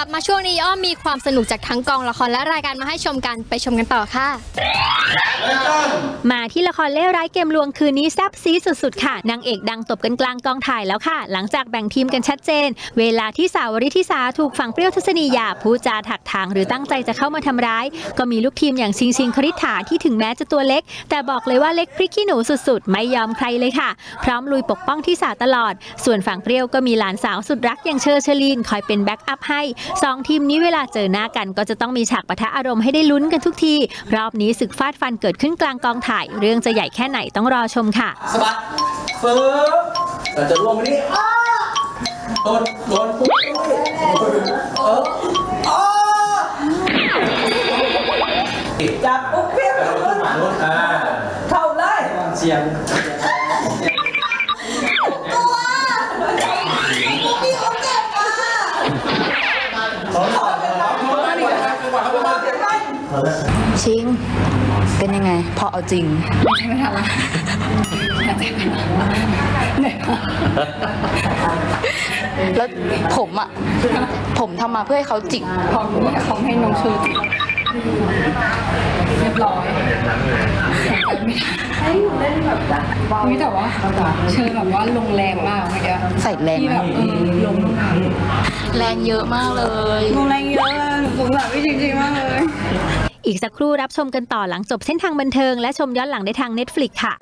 ลับมาช่วงนี้อ้อมมีความสนุกจากทั้งกองละครและรายการมาให้ชมกันไปชมกันต่อค่ะม มาที่ละครเล่ร้ายเกมลวงคืนนี้แซ่บซีสุดๆ ค่ะ นางเอกดังตบกันกลางกองถ่ายแล้วค่ะ หลังจากแบ่งทีมกันชัดเจน เวลาที่สาววริธิสาถูกฝั่งเปรี้ยวทัศนียาพูดจาถักถางหรือตั้งใจจะเข้ามาทำร้าย ก็มีลูกทีมอย่างชิงชิงคริษฐาที่ถึงแม้จะตัวเล็ก แต่บอกเลยว่าเล็กพริกขี้หนูสุดๆ ไม่ยอมใครเลยค่ะ พร้อมลุยปกป้องที่สาตลอด ส่วนฝั่งเปรี้ยวก็มีหลานสาวสุดรักอย่างเชอร์เชอรีนคอยเป็นแบ็กอัพให้สองทีมนี้เวลาเจอหน้ากันก็จะต้องมีฉากปะทะอารมณ์ให้ได้ลุ้นกันทุกทีรอบนี้ศึกฟาดฟันเกิดขึ้นกลางกองถ่ายเรื่องจะใหญ่แค่ไหนต้องรอชมค่ะสะบัดฟื้บเราจะรวมวันนี้อ้าโดนโดนปุ๊บเอออ้าจับปุ๊บเพี้ยแล้วขึ้นมาโน่นอ่าเข้าเลยเสียงตัวตัวพี่เขาเจ็บมาชิง เป็นยังไง พอเอาจริงแล้วผมอะผมทำมาเพื่อให้เขาจิกของของให้น้องชูจิเรียบร้อยให้หนูเล่นแบบนี่แต่ว่าเชิญแบบว่าลงแรงมากเมื่อกี้ใส่แรงที่แบมาบกเออลงแรงเยอะมากเลยลงแรงเยอะหนูสงสารพี่จริงๆมากเลย อีกสักครู่รับชมกันต่อหลังจบเส้นทางบันเทิงและชมย้อนหลังได้ทาง Netflix ค่ะ